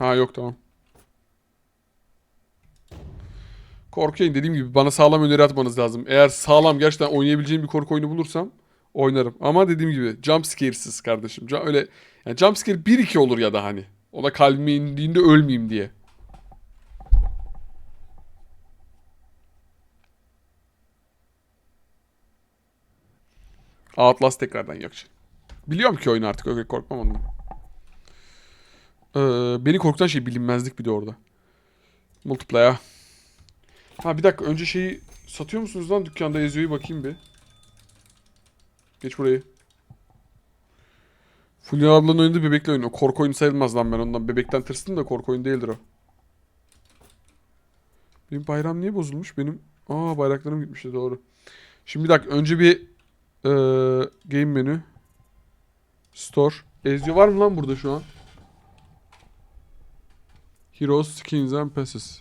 Ha yok tamam. Korkayım dediğim gibi bana sağlam öneri atmanız lazım. Eğer sağlam gerçekten oynayabileceğim bir korku oyunu bulursam oynarım. Ama dediğim gibi jump scare'siz kardeşim. Öyle yani jump scare 1-2 olur ya da hani. O da kalbime indiğinde ölmeyeyim diye. Atlas tekrardan yakacak. Biliyorum ki oyunu artık öyle korkmam ondan. Ee, beni korkutan şey bilinmezlik bir de orada. Multiplayer. Ha bir dakika önce şeyi satıyor musunuz lan dükkanda Ezio'yu bakayım bir. Geç burayı. Fulya ablanın oynadığı bebekle oyunu. O korku oyunu sayılmaz lan ben ondan. Bebekten tırstım da korku oyunu değildir o. Benim bayram niye bozulmuş? Benim... Aa bayraklarım gitmişti doğru. Şimdi bir dakika önce bir eee, game menü. Store. Ezio var mı lan burada şu an? Heroes, Skins and Passes.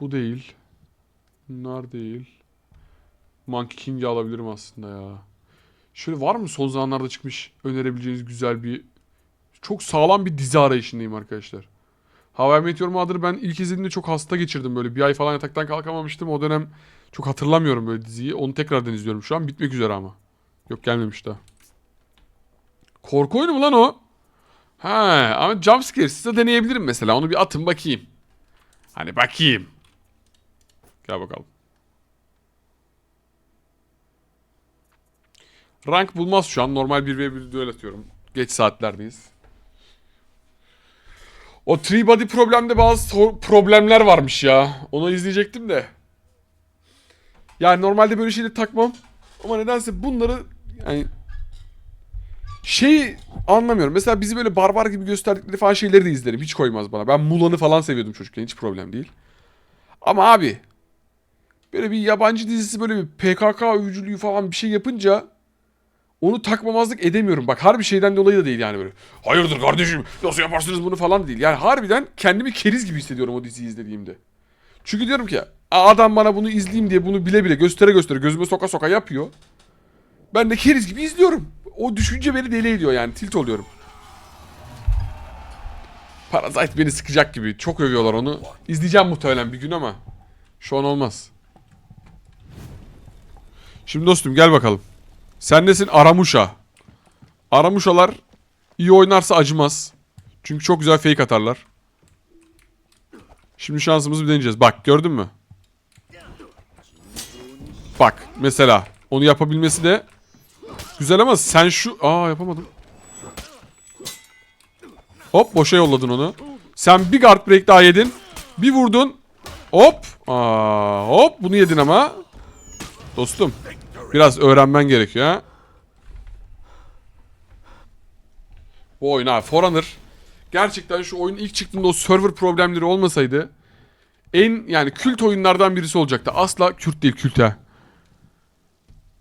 Bu değil. Bunlar değil. Monkey King'i alabilirim aslında ya. Şöyle var mı son zamanlarda çıkmış önerebileceğiniz güzel bir... Çok sağlam bir dizi arayışındayım arkadaşlar. How I Met Your Mother'ı ben ilk izlediğimde çok hasta geçirdim böyle. Bir ay falan yataktan kalkamamıştım. O dönem çok hatırlamıyorum böyle diziyi. Onu tekrardan izliyorum şu an. Bitmek üzere ama. Yok gelmemiş daha. Korku oyunu mu lan o? Ha ama jumpscare size deneyebilirim mesela. Onu bir atın bakayım. Hani bakayım. Gel bakalım. Rank bulmaz şu an. Normal 1v1 duel atıyorum. Geç saatlerdeyiz. O Three Body problemde bazı problemler varmış ya. Onu izleyecektim de. Yani normalde böyle şeyleri takmam. Ama nedense bunları yani şey anlamıyorum. Mesela bizi böyle barbar gibi gösterdikleri falan şeyleri de izlerim. Hiç koymaz bana. Ben Mulan'ı falan seviyordum çocukken. Hiç problem değil. Ama abi böyle bir yabancı dizisi böyle bir PKK övücülüğü falan bir şey yapınca onu takmamazlık edemiyorum. Bak harbi şeyden dolayı da değil yani böyle. Hayırdır kardeşim nasıl yaparsınız bunu falan değil. Yani harbiden kendimi keriz gibi hissediyorum o diziyi izlediğimde. Çünkü diyorum ki "Aa, adam bana bunu izleyeyim diye bunu bile bile göstere göstere gözüme soka soka yapıyor. Ben de keriz gibi izliyorum. O düşünce beni deli ediyor yani tilt oluyorum. Parasite beni sıkacak gibi. Çok övüyorlar onu. İzleyeceğim muhtemelen bir gün ama şu an olmaz. Şimdi dostum gel bakalım. Sen nesin? Aramuşa. Aramuşalar iyi oynarsa acımaz. Çünkü çok güzel fake atarlar. Şimdi şansımızı bir deneyeceğiz. Bak gördün mü? Bak mesela onu yapabilmesi de güzel ama sen şu... Aa yapamadım. Hop boşa yolladın onu. Sen bir guard break daha yedin. Bir vurdun. Hop. Aa, hop bunu yedin ama. Dostum. Biraz öğrenmen gerekiyor. Bu oyun ha Forerunner. Gerçekten şu oyun ilk çıktığında o server problemleri olmasaydı en yani kült oyunlardan birisi olacaktı. Asla Kürt değil kült ha.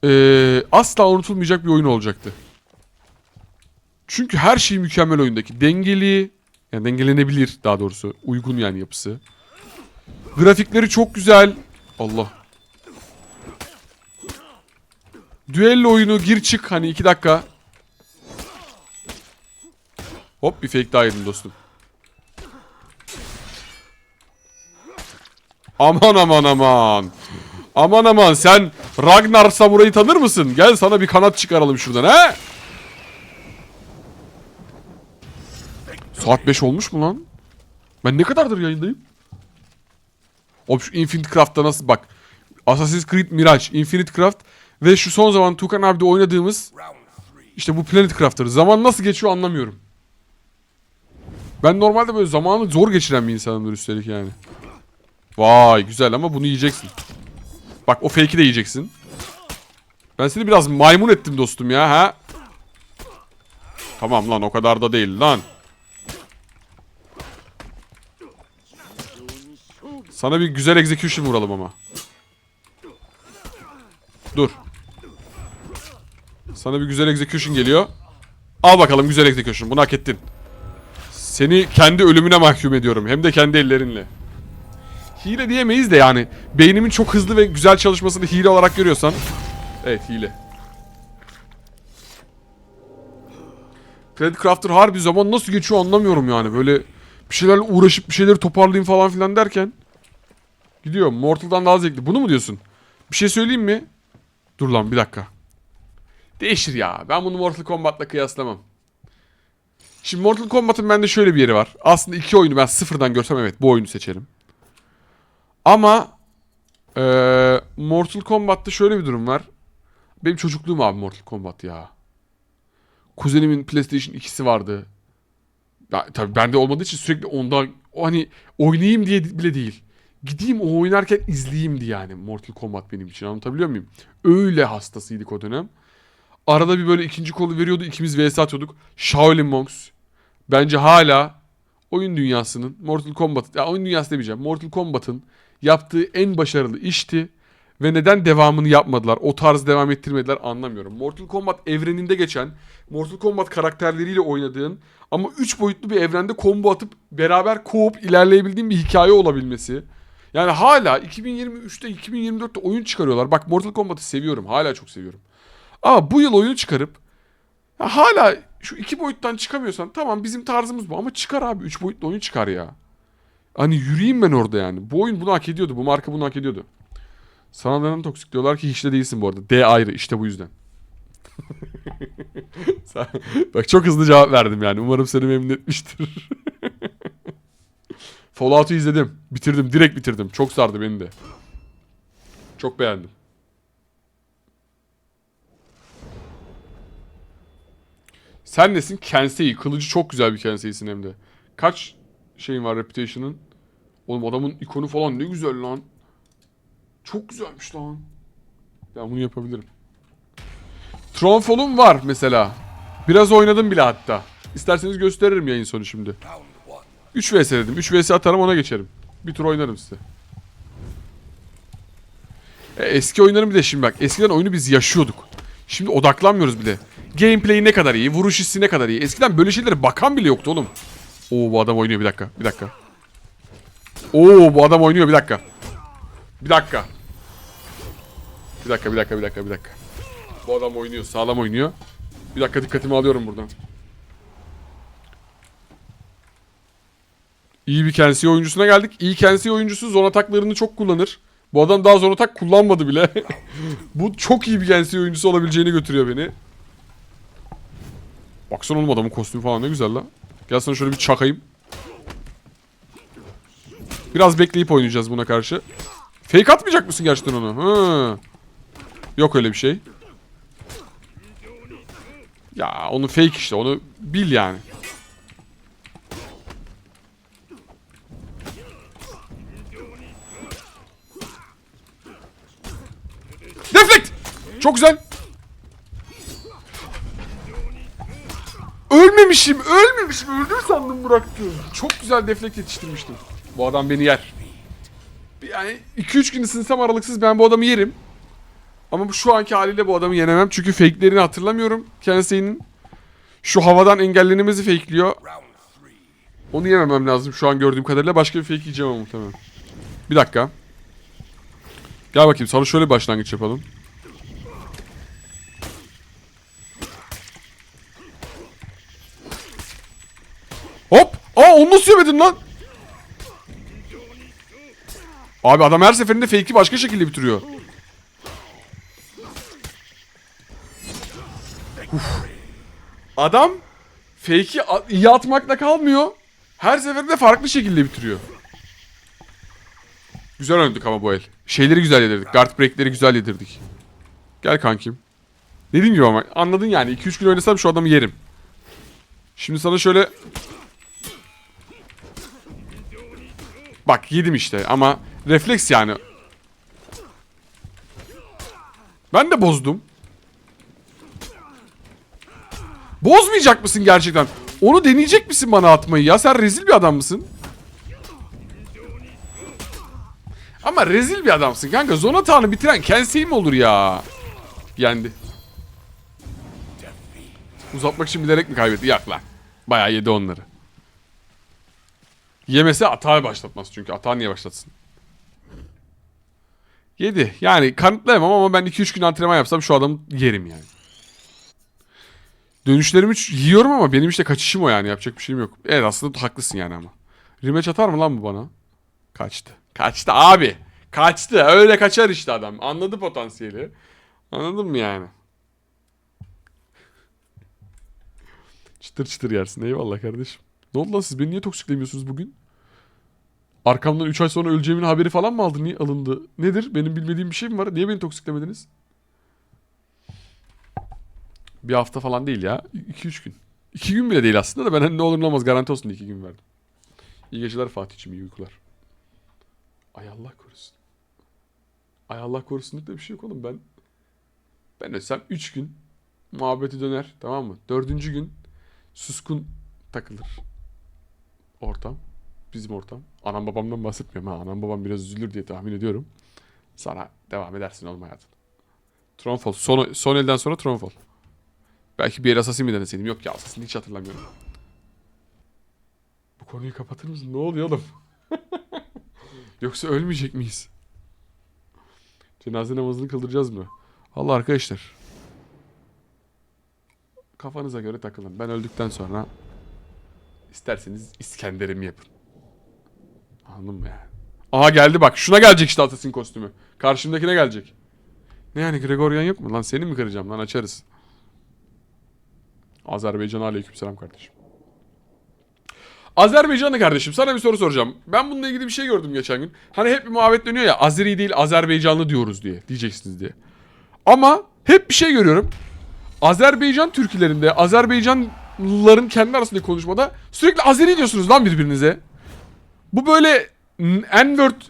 Ee, asla unutulmayacak bir oyun olacaktı. Çünkü her şey mükemmel oyundaki. Dengeli, yani dengelenebilir daha doğrusu. Uygun yani yapısı. Grafikleri çok güzel. Allah. Düello oyunu gir çık hani iki dakika. Hop bir fake daha yedim dostum. Aman aman aman. Aman aman sen Ragnar Samuray'ı tanır mısın? Gel sana bir kanat çıkaralım şuradan he. Saat 5 olmuş mu lan? Ben ne kadardır yayındayım? Hop şu Infinite Craft'ta nasıl bak. Assassin's Creed Mirage, Infinite Craft ve şu son zaman Tukan abi de oynadığımız işte bu Planet Crafter. Zaman nasıl geçiyor anlamıyorum. Ben normalde böyle zamanı zor geçiren bir insanımdır üstelik yani. Vay güzel ama bunu yiyeceksin. Bak o fake'i de yiyeceksin. Ben seni biraz maymun ettim dostum ya ha. Tamam lan o kadar da değil lan. Sana bir güzel execution vuralım ama. Dur. Sana bir güzel execution geliyor. Al bakalım güzel execution. Bunu hak ettin. Seni kendi ölümüne mahkum ediyorum. Hem de kendi ellerinle. Hile diyemeyiz de yani. Beynimin çok hızlı ve güzel çalışmasını hile olarak görüyorsan. Evet hile. Fred Crafter harbi zaman nasıl geçiyor anlamıyorum yani. Böyle bir şeylerle uğraşıp bir şeyleri toparlayayım falan filan derken. Gidiyor. Mortal'dan daha zevkli. Bunu mu diyorsun? Bir şey söyleyeyim mi? Dur lan bir dakika. Değişir ya. Ben bunu Mortal Kombat'la kıyaslamam. Şimdi Mortal Kombat'ın bende şöyle bir yeri var. Aslında iki oyunu ben sıfırdan görsem evet bu oyunu seçerim. Ama eee Mortal Kombat'ta şöyle bir durum var. Benim çocukluğum abi Mortal Kombat ya. Kuzenimin PlayStation 2'si vardı. Ya, tabii bende olmadığı için sürekli onda o hani oynayayım diye bile değil. Gideyim o oynarken izleyeyim diye yani Mortal Kombat benim için anlatabiliyor muyum? Öyle hastasıydık o dönem. Arada bir böyle ikinci kolu veriyordu ikimiz vs atıyorduk. Shaolin Monks. Bence hala oyun dünyasının Mortal Kombat ya oyun dünyası demeyeceğim. Mortal Kombat'ın yaptığı en başarılı işti ve neden devamını yapmadılar? O tarz devam ettirmediler anlamıyorum. Mortal Kombat evreninde geçen, Mortal Kombat karakterleriyle oynadığın ama 3 boyutlu bir evrende combo atıp beraber co-op ilerleyebildiğin bir hikaye olabilmesi. Yani hala 2023'te 2024'te oyun çıkarıyorlar. Bak Mortal Kombat'ı seviyorum. Hala çok seviyorum. Ama bu yıl oyunu çıkarıp hala şu iki boyuttan çıkamıyorsan tamam bizim tarzımız bu ama çıkar abi. Üç boyutlu oyun çıkar ya. Hani yürüyeyim ben orada yani. Bu oyun bunu hak ediyordu. Bu marka bunu hak ediyordu. Sana neden toksik diyorlar ki hiç de değilsin bu arada. D ayrı işte bu yüzden. Bak çok hızlı cevap verdim yani. Umarım seni memnun etmiştir. Fallout'u izledim. Bitirdim. Direkt bitirdim. Çok sardı beni de. Çok beğendim. Sen nesin? Kensei. Kılıcı çok güzel bir Kensei'sin hem de. Kaç şeyin var Reputation'ın? Oğlum adamın ikonu falan ne güzel lan. Çok güzelmiş lan. Ben bunu yapabilirim. Tronfall'um var mesela. Biraz oynadım bile hatta. İsterseniz gösteririm yayın sonu şimdi. 3 vs dedim. 3 vs atarım ona geçerim. Bir tur oynarım size. E, eski oyunlarım bir de şimdi bak. Eskiden oyunu biz yaşıyorduk. Şimdi odaklanmıyoruz bile. Gameplay ne kadar iyi, vuruş hissi ne kadar iyi. Eskiden böyle şeylere bakan bile yoktu oğlum. Oo bu adam oynuyor bir dakika. Bir dakika. Oo bu adam oynuyor bir dakika. Bir dakika. Bir dakika, bir dakika, bir dakika, bir dakika. Bu adam oynuyor, sağlam oynuyor. Bir dakika dikkatimi alıyorum buradan. İyi bir Kensi oyuncusuna geldik. İyi Kensi oyuncusu zon ataklarını çok kullanır. Bu adam daha zon atak kullanmadı bile. Bu çok iyi bir Kensi oyuncusu olabileceğini götürüyor beni. Baksana oğlum adamın kostümü falan ne güzel la. Gel sana şöyle bir çakayım. Biraz bekleyip oynayacağız buna karşı. Fake atmayacak mısın gerçekten onu? Hı. Yok öyle bir şey. Ya onu fake işte onu bil yani. Deflect! Çok güzel. Ölmemişim, ölmemişim. Öldüm sandım bıraktım. Çok güzel deflect yetiştirmiştim. Bu adam beni yer. Yani 2-3 gün ısınsam aralıksız ben bu adamı yerim. Ama şu anki haliyle bu adamı yenemem. Çünkü fake'lerini hatırlamıyorum. Kensei'nin şu havadan engellenemezi fakeliyor. Onu yememem lazım şu an gördüğüm kadarıyla. Başka bir fake yiyeceğim ama muhtemelen. Bir dakika. Gel bakayım sana şöyle bir başlangıç yapalım. Hop! Aa onu nasıl yemedin lan? Abi adam her seferinde fake'i başka şekilde bitiriyor. Uf. Adam fake'i iyi atmakla kalmıyor. Her seferinde farklı şekilde bitiriyor. Güzel oynadık ama bu el. Şeyleri güzel yedirdik. Guard break'leri güzel yedirdik. Gel kankim. Dediğim gibi ama anladın yani. 2-3 gün oynasam şu adamı yerim. Şimdi sana şöyle... Bak yedim işte ama refleks yani. Ben de bozdum. Bozmayacak mısın gerçekten? Onu deneyecek misin bana atmayı ya? Sen rezil bir adam mısın? Ama rezil bir adamsın kanka. Zona tağını bitiren Kensei mi olur ya? Yendi. Uzatmak için bilerek mi kaybetti? Yak lan. Bayağı yedi onları. Yemese atağı başlatmaz çünkü. Atağı niye başlatsın? Yedi. Yani kanıtlayamam ama ben 2-3 gün antrenman yapsam şu adamı yerim yani. Dönüşlerimi yiyorum ama benim işte kaçışım o yani. Yapacak bir şeyim yok. Evet aslında haklısın yani ama. Rematch atar mı lan bu bana? Kaçtı. Kaçtı abi. Kaçtı. Öyle kaçar işte adam. Anladı potansiyeli. Anladın mı yani? Çıtır çıtır yersin. Eyvallah kardeşim. Ne oldu lan siz beni niye toksiklemiyorsunuz bugün? Arkamdan 3 ay sonra öleceğimin haberi falan mı aldı? Niye alındı? Nedir? Benim bilmediğim bir şey mi var? Niye beni toksiklemediniz? Bir hafta falan değil ya. 2-3 gün. 2 gün bile değil aslında da ben hani ne olur ne olmaz garanti olsun diye 2 gün verdim. İyi geceler Fatih'cim iyi uykular. Ay Allah korusun. Ay Allah korusun diye bir şey yok oğlum ben. Ben ölsem 3 gün muhabbeti döner tamam mı? Dördüncü gün suskun takılır. Ortam. Bizim ortam. Anam babamdan bahsetmiyorum ha. Anam babam biraz üzülür diye tahmin ediyorum. Sana devam edersin oğlum hayatın. Tronfall. Son, son elden sonra Tronfall. Belki bir el Assassin mi deneseydim? Yok ya Assassin hiç hatırlamıyorum. Bu konuyu kapatır mısın? Ne oluyor oğlum? Yoksa ölmeyecek miyiz? Cenaze namazını kıldıracağız mı? Allah arkadaşlar. Kafanıza göre takılın. Ben öldükten sonra isterseniz İskender'imi yapın. Anladın mı yani? Aha geldi bak. Şuna gelecek işte Assassin kostümü. Karşımdakine gelecek. Ne yani Gregorian yok mu? Lan seni mi kıracağım lan açarız. Azerbaycan aleykümselam kardeşim. Azerbaycanlı kardeşim sana bir soru soracağım. Ben bununla ilgili bir şey gördüm geçen gün. Hani hep bir muhabbet dönüyor ya Azeri değil Azerbaycanlı diyoruz diye diyeceksiniz diye. Ama hep bir şey görüyorum. Azerbaycan türkülerinde Azerbaycanlıların kendi arasındaki konuşmada sürekli Azeri diyorsunuz lan birbirinize. Bu böyle N-word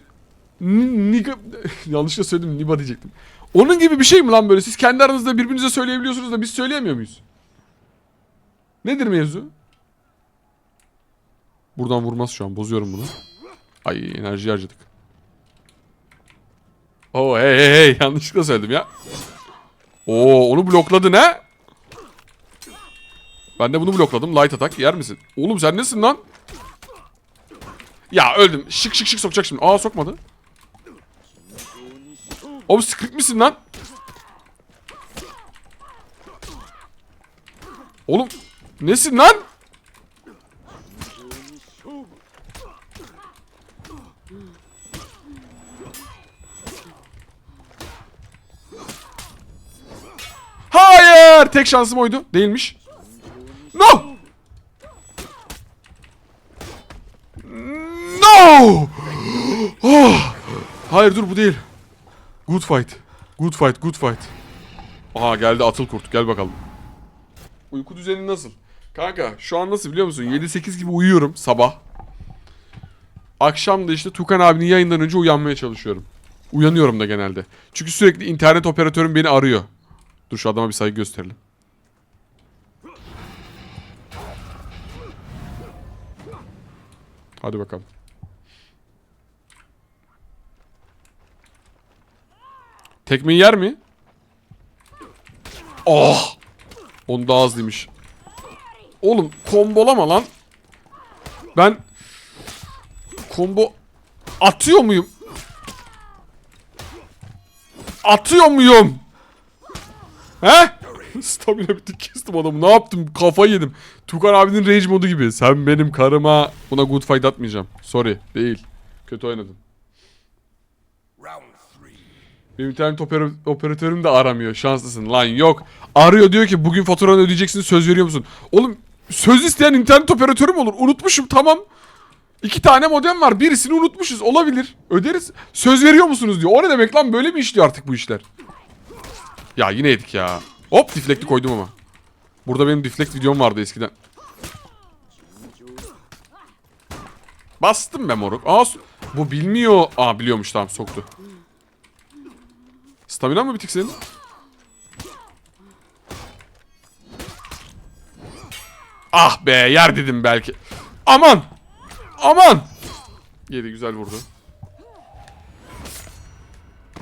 yanlışlıkla söyledim Niba diyecektim. Onun gibi bir şey mi lan böyle? Siz kendi aranızda birbirinize söyleyebiliyorsunuz da biz söyleyemiyor muyuz? Nedir mevzu? Buradan vurmaz şu an. Bozuyorum bunu. Ay enerji harcadık. Oo hey hey hey yanlışlıkla söyledim ya. Oo onu blokladın ha? Ben de bunu blokladım. Light attack yer misin? Oğlum sen nesin lan? Ya öldüm. Şık şık şık sokacak şimdi. Aa sokmadı. Oğlum script misin lan? Oğlum nesin lan? Hayır! Tek şansım oydu. Değilmiş. Hayır dur bu değil. Good fight. Good fight, good fight. Aha geldi atıl kurt. Gel bakalım. Uyku düzeni nasıl? Kanka şu an nasıl biliyor musun? 7-8 gibi uyuyorum sabah. Akşam da işte Tukan abinin yayından önce uyanmaya çalışıyorum. Uyanıyorum da genelde. Çünkü sürekli internet operatörüm beni arıyor. Dur şu adama bir saygı gösterelim. Hadi bakalım. Tekmeyi yer mi? Oh! Onu daha hızlıymış. Oğlum kombolama lan. Ben combo atıyor muyum? Atıyor muyum? He? Stamina bitti kestim adamı. Ne yaptım? Kafayı yedim. Tukan abinin rage modu gibi. Sen benim karıma buna good fight atmayacağım. Sorry. Değil. Kötü oynadın. Benim internet oper- operatörüm de aramıyor. Şanslısın. Lan yok. Arıyor diyor ki bugün faturanı ödeyeceksin söz veriyor musun? Oğlum söz isteyen internet operatörü mü olur? Unutmuşum tamam. İki tane modem var. Birisini unutmuşuz. Olabilir. Öderiz. Söz veriyor musunuz diyor. O ne demek lan? Böyle mi işliyor artık bu işler? Ya yine yedik ya. Hop deflect'i koydum ama. Burada benim deflect videom vardı eskiden. Bastım ben moruk. Aa bu bilmiyor. Aa biliyormuş tamam soktu. Stamina mı bitik senin? Ah be yer dedim belki. Aman! Aman! Yedi güzel vurdu.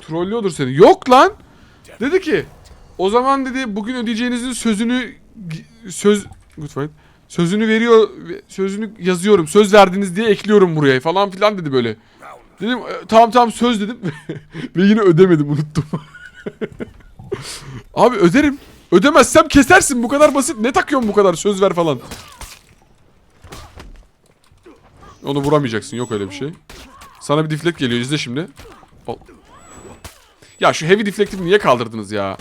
Trollüyordur seni. Yok lan! Dedi ki o zaman dedi bugün ödeyeceğinizin sözünü söz fight. Sözünü veriyor sözünü yazıyorum. Söz verdiniz diye ekliyorum buraya falan filan dedi böyle. Dedim "E, tamam tamam söz dedim ve yine ödemedim unuttum. Abi öderim. Ödemezsem kesersin bu kadar basit. Ne takıyorsun bu kadar söz ver falan. Onu vuramayacaksın yok öyle bir şey. Sana bir deflect geliyor izle şimdi. Al. Ya şu heavy deflect'i niye kaldırdınız ya?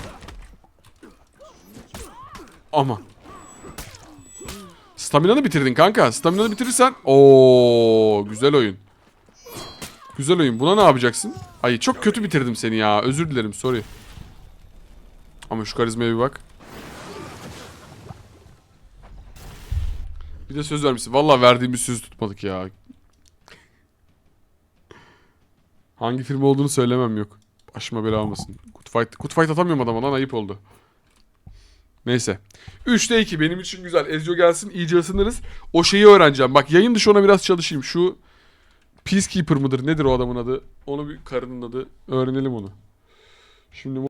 Ama. Stamina'nı bitirdin kanka. Stamina'nı bitirirsen. Oo, güzel oyun. Güzel oyun. Buna ne yapacaksın? Ay çok kötü bitirdim seni ya. Özür dilerim. Sorry. Ama şu karizmaya bir bak. Bir de söz vermişsin. Vallahi verdiğimiz sözü tutmadık ya. Hangi firma olduğunu söylemem yok. Başıma bela almasın. Good fight, good fight atamıyorum adama lan ayıp oldu. Neyse. 3'te 2 benim için güzel. Ezio gelsin iyice ısınırız. O şeyi öğreneceğim. Bak yayın dışı ona biraz çalışayım. Şu Peacekeeper mıdır nedir o adamın adı? Onu bir karının adı. Öğrenelim onu. Şimdi